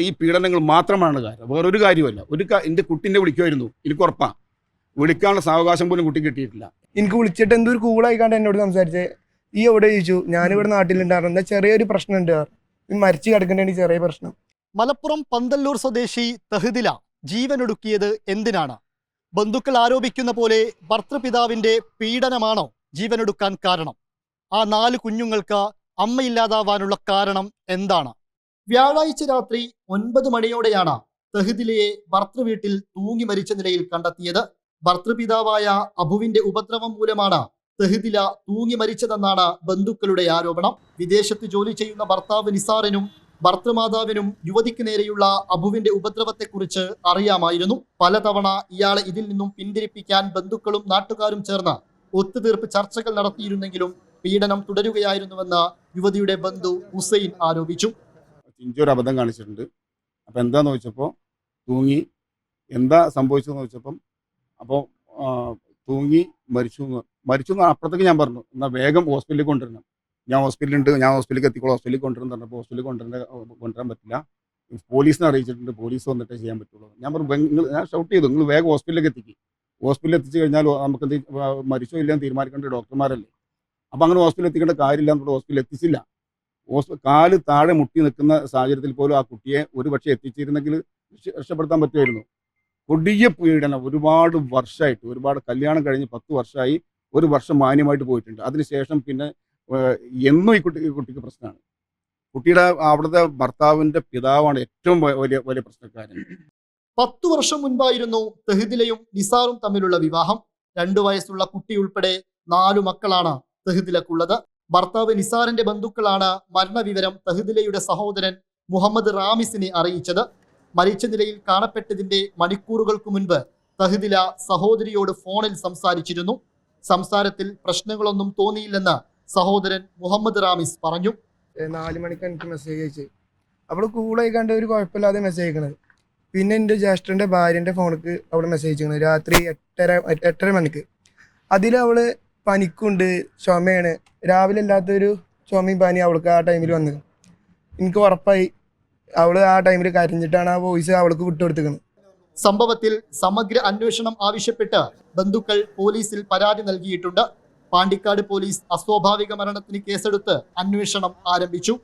ഈ പീഡനങ്ങൾ മാത്രമാണ് കാരണം വേറൊരു കാര്യമല്ല ഒരു എന്റെ എന്റെ കുട്ടീനെ വിളിക്കുമായിരുന്നു. എനിക്ക് ഉറപ്പാ. വിളിക്കാനുള്ള സാവകാശം പോലും കുട്ടി കിട്ടിയിട്ടില്ല. എനിക്ക് വിളിച്ചിട്ട് എന്തോ ഒരു കൂളായിക്കാണ്ട് എന്നോട് സംസാരിച്ചേ. ഈ എവിടെ ചോദിച്ചു? ഞാനിവിടെ നാട്ടിലുണ്ടായിരുന്നു. എന്താ ചെറിയൊരു പ്രശ്നമുണ്ട്? ഈ മരിച്ചു കിടക്കേണ്ട ചെറിയ പ്രശ്നം. മലപ്പുറം പന്തല്ലൂർ സ്വദേശി തഹദില ജീവനൊടുക്കിയത് എന്തിനാണ്? ബന്ധുക്കൾ ആരോപിക്കുന്ന പോലെ ഭർത്തൃപിതാവിന്റെ പീഡനമാണോ ജീവനൊടുക്കാൻ കാരണം? ആ നാല് കുഞ്ഞുങ്ങൾക്ക് അമ്മയില്ലാതാവാനുള്ള കാരണം എന്താണ്? വ്യാഴാഴ്ച രാത്രി ഒൻപത് മണിയോടെയാണ് തഹദിലയെ ഭർത്തൃവീട്ടിൽ തൂങ്ങി മരിച്ച നിലയിൽ കണ്ടെത്തിയത്. ഭർത്തൃപിതാവായ അബുവിന്റെ ഉപദ്രവം മൂലമാണ് തെഹദില തൂങ്ങി മരിച്ചതെന്നാണ് ബന്ധുക്കളുടെ ആരോപണം. വിദേശത്ത് ജോലി ചെയ്യുന്ന ഭർത്താവ് നിസാറിനും ഭർത്തൃമാതാവിനും യുവതിക്ക് നേരെയുള്ള അബുവിന്റെ ഉപദ്രവത്തെക്കുറിച്ച് അറിയാമായിരുന്നു. പലതവണ ഇയാളെ ഇതിൽ നിന്നും പിന്തിരിപ്പിക്കാൻ ബന്ധുക്കളും നാട്ടുകാരും ചേർന്ന് ഒത്തുതീർപ്പ് ചർച്ചകൾ നടത്തിയിരുന്നെങ്കിലും പീഡനം തുടരുകയായിരുന്നുവെന്ന് യുവതിയുടെ ബന്ധു ഹുസൈൻ ആരോപിച്ചു. ചിഞ്ചു ഒരു അബദ്ധം കാണിച്ചിട്ടുണ്ട്. അപ്പോൾ എന്താന്ന് ചോദിച്ചപ്പോൾ തൂങ്ങി എന്താ സംഭവിച്ചതെന്ന് ചോദിച്ചപ്പം അപ്പോൾ തൂങ്ങി മരിച്ചു എന്ന് മരിച്ചു എന്ന് അപ്പുറത്തേക്ക് ഞാൻ പറഞ്ഞു എന്നാൽ വേഗം ഹോസ്പിറ്റലിൽ കൊണ്ടുവരണം. ഞാൻ ഹോസ്പിറ്റലുണ്ട് ഞാൻ ഹോസ്പിറ്റലിൽ എത്തിക്കോളൂ ഹോസ്പിറ്റലിൽ കൊണ്ടുവരണം പറഞ്ഞപ്പോൾ ഹോസ്പിറ്റലിൽ കൊണ്ടുവരേണ്ട കൊണ്ടുവരാൻ പറ്റില്ല. പോലീസിനെ അറിയിച്ചിട്ടുണ്ട് പോലീസ് വന്നിട്ടേ ചെയ്യാൻ പറ്റുള്ളൂ. ഞാൻ പറഞ്ഞു "വേ- നിങ്ങൾ ഞാൻ ഷൗട്ട് ചെയ്തു നിങ്ങൾ വേഗം ഹോസ്പിറ്റലിലേക്ക് എത്തിക്കും. ഹോസ്പിറ്റലിൽ എത്തിച്ചു കഴിഞ്ഞാൽ നമുക്ക് മരിച്ചോ ഇല്ലയെന്ന് തീരുമാനിക്കേണ്ട ഡോക്ടർമാരല്ലേ അപ്പം അങ്ങനെ ഹോസ്പിറ്റലിൽ എത്തിക്കേണ്ട കാര്യമില്ല നമ്മുടെ ഹോസ്പിറ്റലിൽ എത്തിച്ചില്ല. കാൽ താഴെ മുട്ടി നിൽക്കുന്ന സാഹചര്യത്തിൽ പോലും ആ കുട്ടിയെ ഒരു പക്ഷേ എത്തിച്ചിരുന്നെങ്കിൽ രക്ഷ- രക്ഷപ്പെടുത്താൻ പറ്റുമായിരുന്നു. കൊടിയ പീഡനം ഒരുപാട് വർഷമായിട്ട് ഒരുപാട് കല്യാണം കഴിഞ്ഞ് പത്ത് വർഷമായി ഒരു വർഷം മാന്യമായിട്ട് പോയിട്ടുണ്ട്. അതിനുശേഷം പിന്നെ എന്നും ഈ കുട്ടി കുട്ടിക്ക് പ്രശ്നമാണ്. കുട്ടിയുടെ അവിടുത്തെ ഭർത്താവിന്റെ പിതാവാണ് ഏറ്റവും വലിയ വലിയ പ്രശ്നക്കാരൻ. പത്തു വർഷം മുൻപായിരുന്നു തെഹിദിലയും നിസാറും തമ്മിലുള്ള വിവാഹം. രണ്ടു വയസ്സുള്ള കുട്ടി ഉൾപ്പെടെ നാലു മക്കളാണ് തെഹദിലക്കുള്ളത്. ഭർത്താവ് നിസാറിന്റെ ബന്ധുക്കളാണ് മരണവിവരം തഹദിലയുടെ സഹോദരൻ മുഹമ്മദ് റാമിസിനെ അറിയിച്ചത്. മരിച്ച നിലയിൽ കാണപ്പെട്ടതിന്റെ മണിക്കൂറുകൾക്ക് മുൻപ് തഹദില സഹോദരിയോട് ഫോണിൽ സംസാരിച്ചിരുന്നു. സംസാരത്തിൽ പ്രശ്നങ്ങളൊന്നും തോന്നിയില്ലെന്ന് സഹോദരൻ മുഹമ്മദ് റാമിസ് പറഞ്ഞു. നാലു മണിക്ക് എനിക്ക് മെസ്സേജ് അയച്ചു. അവൾ കൂളായി കണ്ട ഒരു കുഴപ്പമില്ലാതെ മെസ്സേജ് അയക്കണത്. പിന്നെ എന്റെ ജ്യേഷ്ഠന്റെ ഭാര്യന്റെ ഫോണിക്ക് അവൾ മെസ്സേജ് അയക്കണത് രാത്രി എട്ടര എട്ടര മണിക്ക്. അതിൽ അവൾ പനിക്കുണ്ട് ചുമയാണ്. രാവിലെ അല്ലാത്തൊരു ചുമയും പനി അവൾക്ക് ആ ടൈമിൽ വന്നത് എനിക്ക് ഉറപ്പായി. അവൾ ആ ടൈമിൽ കരഞ്ഞിട്ടാണ് ആ വോയിസ് അവൾക്ക് വിട്ടുകൊടുത്തിരിക്കുന്നത് സംഭവത്തിൽ സമഗ്ര അന്വേഷണം ആവശ്യപ്പെട്ട് ബന്ധുക്കൾ പോലീസിൽ പരാതി നൽകിയിട്ടുണ്ട്. പാണ്ടിക്കാട് പോലീസ് അസ്വാഭാവിക മരണത്തിന് കേസെടുത്ത് അന്വേഷണം ആരംഭിച്ചു.